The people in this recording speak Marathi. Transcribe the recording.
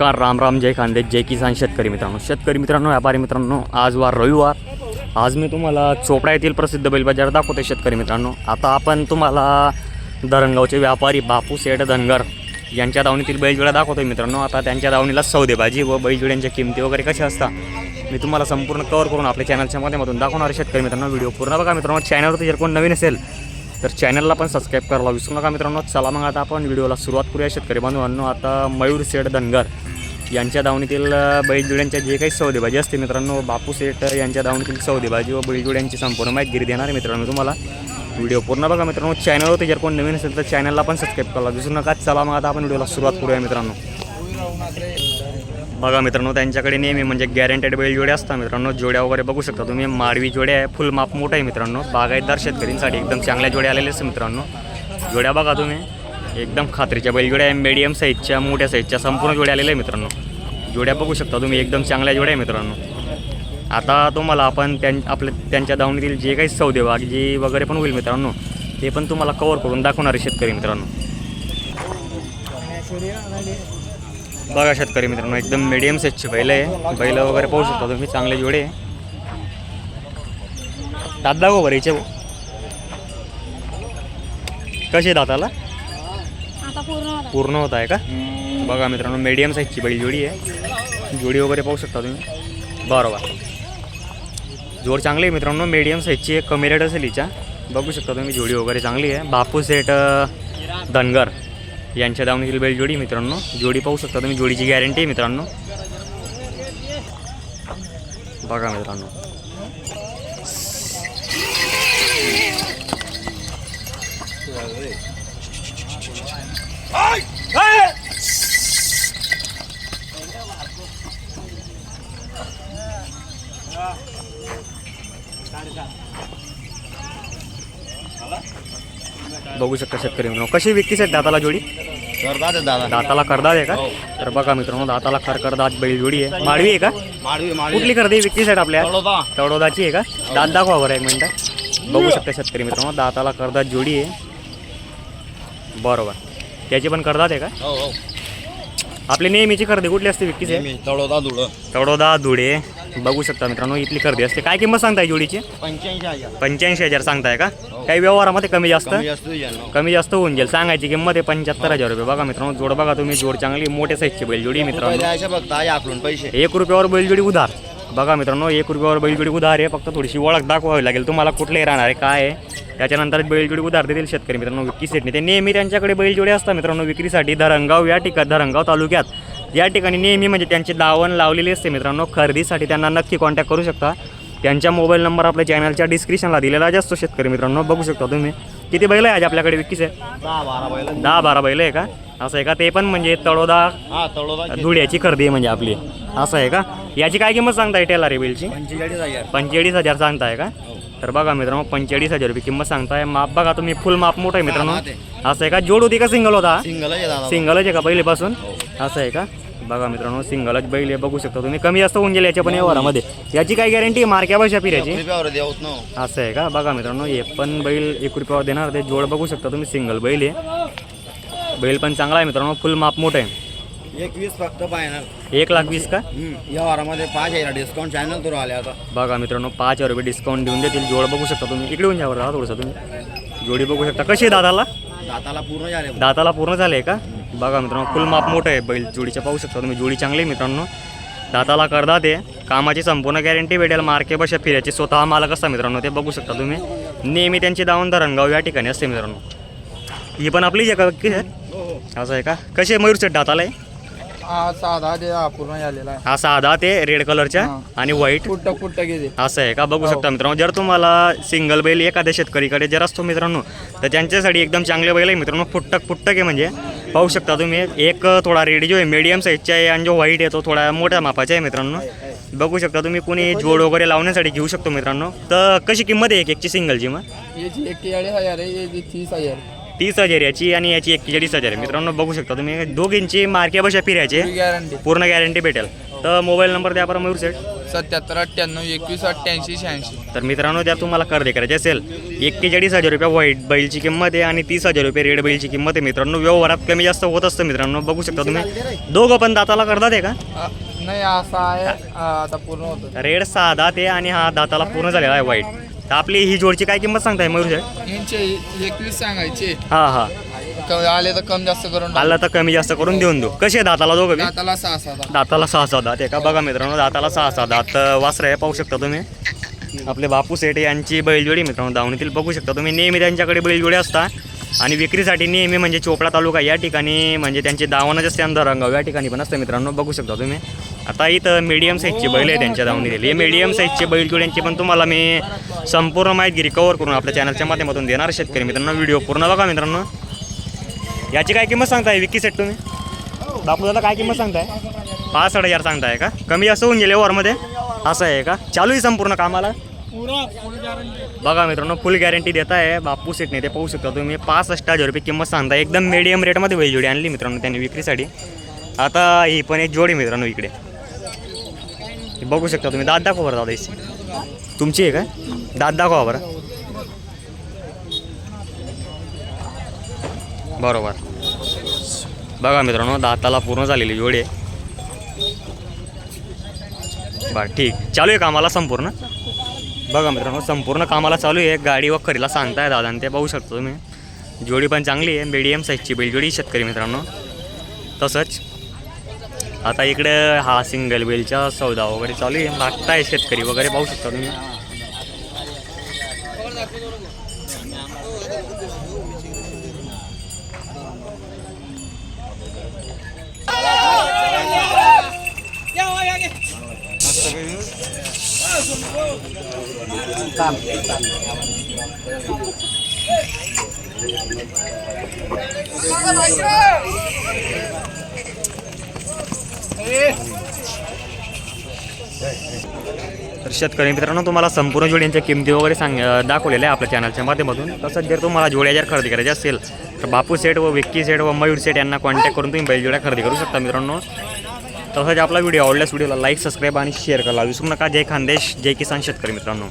नमस्कार राम राम जय खांदे जय किसान शेतकरी मित्रांनो. शेतकरी मित्रांनो व्यापारी मित्रांनो आज वार रविवार. आज मी तुम्हाला चोपडा येथील प्रसिद्ध बैल बाजार दाखवतो शेतकरी मित्रांनो. आता आपण तुम्हाला धरणगावचे व्यापारी बापू सेठ धनगर यांच्या दावणीतील बैलजोड्या दाखवतोय मित्रांनो. आता त्यांच्या दावणीला सौदेबाजी व बैलजोड्यांच्या किमती वगैरे कशा असतात मी तुम्हाला संपूर्ण कवर करून आपल्या चॅनलच्या माध्यमातून दाखवणार शेतकरी मित्रांनो. व्हिडिओ पूर्ण बघा मित्रांनो. चॅनलवरती जर कोण नवीन असेल तर चॅनलला पण सबस्क्राईब करायला विसरू नका मित्रांनो. चला मग आता आपण व्हिडिओला सुरुवात करूया शेतकरी बांधवांनो. आता मयूर सेठ धनगर यांच्या दावणीतील बैलजोड्यांच्या जे काही सौदेबाजी असते मित्रांनो बापू सेठ यांच्या दावणीतील सौदेबाजी व बैलजोड्यांची संपूर्ण माहिती देणार आहे मित्रांनो तुम्हाला. व्हिडिओ पूर्ण बघा मित्रांनो. चॅनलवरती जर कोण नवीन असेल तर चॅनलला पण सबस्क्राईब करा. विसरू नका. चला मग आता आपण व्हिडिओला सुरुवात करूया मित्रांनो. बघा मित्रांनो त्यांच्याकडे नेहमी म्हणजे गॅरंटेड बैल जोड्या असतात मित्रांनो. जोड्या वगैरे बघू शकता तुम्ही. माडवी जोड्या आहे. फुल माप मोठं आहे मित्रांनो. बागायतदार शेतकऱ्यांसाठी एकदम चांगल्या जोड्या आलेल्या असतात मित्रांनो. जोड्या बघा तुम्ही. एकदम खात्रीच्या बैलजोड्या आहे मीडियम साईजच्या मोठ्या साईजच्या संपूर्ण जोड्या आलेल्या आहे मित्रांनो. जोड्या बघू शकता तुम्ही एकदम चांगल्या जोड्या आहे मित्रांनो. आता तुम्हाला आपण त्यां आपल्या त्यांच्या दावणीतील जे काही सौदेवाग जे वगैरे पण होईल मित्रांनो ते पण तुम्हाला कवर करून दाखवणार आहे शेतकरी मित्रांनो. बघा शेतकरी मित्रांनो एकदम मिडियम साईजची बैल आहे. बैल वगैरे पाहू शकता तुम्ही चांगले जोडे दात दाखव बरं हिचे कसे दाताला? आता पूर्ण पूर्ण होत आहे का? बघा मित्रांनो मीडियम साईजची बैल जोडी आहे. जोडी वगैरे पाहू शकता तुम्ही? बरोबर. जोड चांगली आहे मित्रांनो मीडियम साईजची एक कमी रेट असेल हिच्या. बघू शकता तुम्ही जोडी वगैरे चांगली आहे. बापू सेठ धनगर यांच्या दावणीतील बैल जोडी मित्रांनो. जोडी पाहू शकता तुम्ही जोडीची गॅरंटी आहे मित्रांनो. बघा मित्रांनो. बघू शकता शेतकरी मित्रांनो. कशी विकतीस आहेत दाताला जोडी? करतात ते दादा. दाताला करदात आहे का? हो. तर बघा मित्रांनो दाताला कर करदात बैल जोडी आहे. माडवी आहे का? माडवी माडवी कुठली करते विकती सेट आपल्या? तळोदा. तळोदाची आहे का? दात दाखवा बरं एक मिनटं. बघू शकता शेतकरी मित्रांनो दाताला करदात जोडी आहे. बरोबर. त्याची पण करदात आहे का? हो हो. आपली नेहमीची खरेदी कुठली असते विकतीची आहे? तळोदा धुळ. तळोदा धुळे. बघू शकता मित्रांनो इथली खरेदी असते. काय किंमत सांगताय जोडीची? पंच्याऐंशी हजार. पंच्याऐंशी हजार सांगताय का? हो. काही व्यवहारामध्ये कमी जास्त? कमी जास्त होऊन जाईल. सांगायची किंमत आहे पंच्याहत्तर हजार रुपये. बघा मित्रांनो जोड बघा तुम्ही जोड चांगली मोठ्या साईजची बैल जोडी आहे रुपये मित्रांनो. पैसे. एक रुपयावर बैलजोडी उधार. बघा मित्रांनो एक रुपयावर बैलजोडी उधार आहे. फक्त थोडीशी ओळख दाखवावी लागेल. तुम्हाला कुठले राहणार आहे काय आहे त्याच्यानंतर बैलजोडी उधार देतील शेतकरी मित्रांनो विक्री सेटने ते नेहमी त्यांच्याकडे बैलजोडी असतात मित्रांनो विक्रीसाठी. धरणगाव या ठिकाणी धरणगाव तालुक्यात या ठिकाणी नेहमी म्हणजे त्यांची दावण लावलेली असते मित्रांनो. खरेदीसाठी त्यांना नक्की कॉन्टॅक्ट करू शकता. त्यांच्या मोबाईल नंबर आपल्या चॅनलच्या डिस्क्रिप्शनला दिलेला असतो शेतकरी मित्रांनो बघू शकता तुम्ही. किती बैल आहे आज आपल्याकडे विक्रीचे दहा बारा बैल दहा बारा बैल आहे का? असं आहे का? ते पण म्हणजे तळोदा हा धुळ्याची खरेदी आहे म्हणजे आपली. असं आहे का? याची काय किंमत सांगताय टेलर बिलची? पंचेचाळीस हजार. सांगताय का? तर बघा मित्रांनो पंचेचाळीस हजार रुपये किंमत सांगताय. माप बघा तुम्ही फुल माप मोठं आहे मित्रांनो. असं आहे का? जोड होती का? सिंगल होता? आहे सिंगलच आहे का पहिलेपासून? असं आहे का? बघा मित्रांनो सिंगलच बैल आहे बघू शकता तुम्ही. कमी जास्त होऊन गेले याच्या पण व्यवहारामध्ये याची काय गॅरंटी मार्क्या भाषा फिरायची असं आहे का? बघा मित्रांनो हे पण बैल एक रुपयावर देणार. ते जोड बघू शकता तुम्ही सिंगल बैल आहे. बैल पण चांगला आहे मित्रांनो फुल माप मोठं आहे. एकवीस फक्त फायनल एक लाख वीस का? या वारामध्ये पाच हजार डिस्काउंट चॅनल तुला आले आता. बघा मित्रांनो पाच हजार रुपये डिस्काउंट देऊन देतील. जोड बघू शकता तुम्ही. इकडे येऊन जावर थोडंसं तुम्ही. जोडी बघू शकता. कशी दादाला? दाताला पूर्ण झाले. दाताला पूर्ण झाले का? बघा मित्रांनो फुल माप मोठं आहे बैल. जोडीच्या पाहू शकता तुम्ही. जोडी चांगली मित्रांनो. दाताला करदा ते कामाची संपूर्ण गॅरंटी भेटेल. मार्के बशा फिरायची. स्वतः मालक असता मित्रांनो. ते बघू शकता तुम्ही. नेहमी त्यांची दावण धरणगाव या ठिकाणी असते मित्रांनो. ही पण आपलीच आहे. का असं आहे का? कशी आहे मयूर दाताला आहे? हा साधा ते पूर्ण झालेला आहे. हा साधा ते रेड कलरच्या हा. आणि व्हाईट कुठं कुठं गेले असं आहे का? बघू हो. शकता मित्रांनो जर तुम्हाला सिंगल बैल एखाद्या शेतकरीकडे जर असतो मित्रांनो तर त्यांच्यासाठी एकदम चांगले बैल आहे मित्रांनो फुटक फुटक आहे म्हणजे. पाहू शकता तुम्ही एक थोडा रेड जो आहे मीडियम साईजचा आहे आणि जो व्हाईट आहे तो थोडा मोठ्या मापाचा आहे मित्रांनो. बघू शकता तुम्ही कोणी जोड वगैरे लावण्यासाठी घेऊ शकतो मित्रांनो. तर कशी किंमत आहे एक एकची सिंगलची मग? याची एक्केचाळीस हजार आहे याची तीस हजार. तीस हजार याची आणि याची एक्केचाळीस हजार आहे मित्रांनो बघू शकता तुम्ही दोघींची मार्के बशा फिरायचे गॅरंटी पूर्ण गॅरंटी भेटेल. तर मोबाईल नंबर द्या बरं मयूर सेठ. सत्याहत्तर अठ्ठ्याण्णव एकवीस अठ्ठ्याऐंशी शहाऐंशी. तर मित्रांनो जर तुम्हाला खरेदी करायची असेल. एक्केचाळीस हजार रुपये व्हाईट बैलची किंमत आहे आणि तीस हजार रुपये रेड बैलची किंमत आहे. मित्रांनो व्यवहारात कमी जास्त होत असतं मित्रांनो. बघू शकता तुम्ही. दोघं पण दाताला करतात आहे का? नाही असा आहे आता पूर्ण होतं. रेड सहा दात आहे आणि हा दाताला पूर्ण झालेला आहे व्हाईट तर आपली ही जोडची काय किंमत सांगताय मयूर सेठ यांचे एकवीस सांगायचे. हां हां. क- आले तर कम जास्त करून. आला तर कमी जास्त करून देऊन देऊ. कसे आहे दाताला दोघं बी? दाताला सहा सहा दात. दाताला सहा सहा दात. आहे का बघा मित्रांनो दाताला सहा सहा दात. वासर पाहू शकता तुम्ही. आपले बापू सेठ यांची बैलजोडी मित्रांनो दावणीतील बघू शकता तुम्ही. नेहमी त्यांच्याकडे बैलजोडी असतात आणि विक्रीसाठी नेहमी म्हणजे चोपडा तालुका या ठिकाणी म्हणजे त्यांचे दावणच असते अंधरंगाव या ठिकाणी पण असतं मित्रांनो बघू शकता तुम्ही. आता इथं मीडियम साईजची बैल आहे त्यांच्या दावणीतील हे मीडियम साईजचे बैलजोड्यांची पण तुम्हाला मी संपूर्ण माहिती कव्हर करून आपल्या चॅनलच्या माध्यमातून देणार शेतकरी मित्रांनो. व्हिडिओ पूर्ण बघा मित्रांनो. याची काय किंमत सांगताय? विक्की सेट तुम्ही? बापू दादा काय किंमत सांगताय? पाच साठ हजार सांगताय का? कमी जास्त होऊन गेले ओव्हरमध्ये असं आहे का? चालू आहे संपूर्ण कामाला? बघा मित्रांनो फुल गॅरंटी देत आहे बापू सेटने ते पाहू शकता तुम्ही. पासष्ट हजार रुपये किंमत सांगता एकदम मिडियम रेटमध्ये वेळ जोडी आणली मित्रांनो त्यांनी विक्रीसाठी. आता ही पण एक जोडी मित्रांनो इकडे. हे बघू शकता तुम्ही. दात दाखवा बरं दादा इथे. तुमची आहे का दात दाखवा बरं. बरोबर. बघा मित्रांनो दाताला पूर्ण झालेली जोडी आहे. बरं ठीक. चालू आहे कामाला संपूर्ण? बघा मित्रांनो संपूर्ण कामाला चालू आहे. गाडी वखरीला सांगताय दादा आणि ते पाहू शकतो तुम्ही. जोडी पण चांगली आहे. मीडियम साईजची बैलजोडी शेतकरी मित्रांनो. तसंच आता इकडे हा सिंगल बेलचा सौदा वगैरे चालू आहे. मागताय शेतकरी वगैरे पाहू शकता तुम्ही. तर शेतकरी मित्रांनो तुम्हाला संपूर्ण जोड्यांच्या किमती वगैरे सांग दाखवलेल्या आहे आपल्या चॅनलच्या माध्यमातून. तसंच जर तुम्हाला जोड्या जर खरेदी करायच्या असेल तर बापू सेट व विक्की सेट व मयूर सेट यांना कॉन्टॅक्ट करून तुम्ही बैलजोड्या खरेदी करू शकता मित्रांनो. तसंच आपला व्हिडिओ आवडल्यास व्हिडिओला लाईक सबस्क्राईब आणि शेअर करायला विसरू नका. जय खानदेश जय किसान शेतकरी मित्रांनो.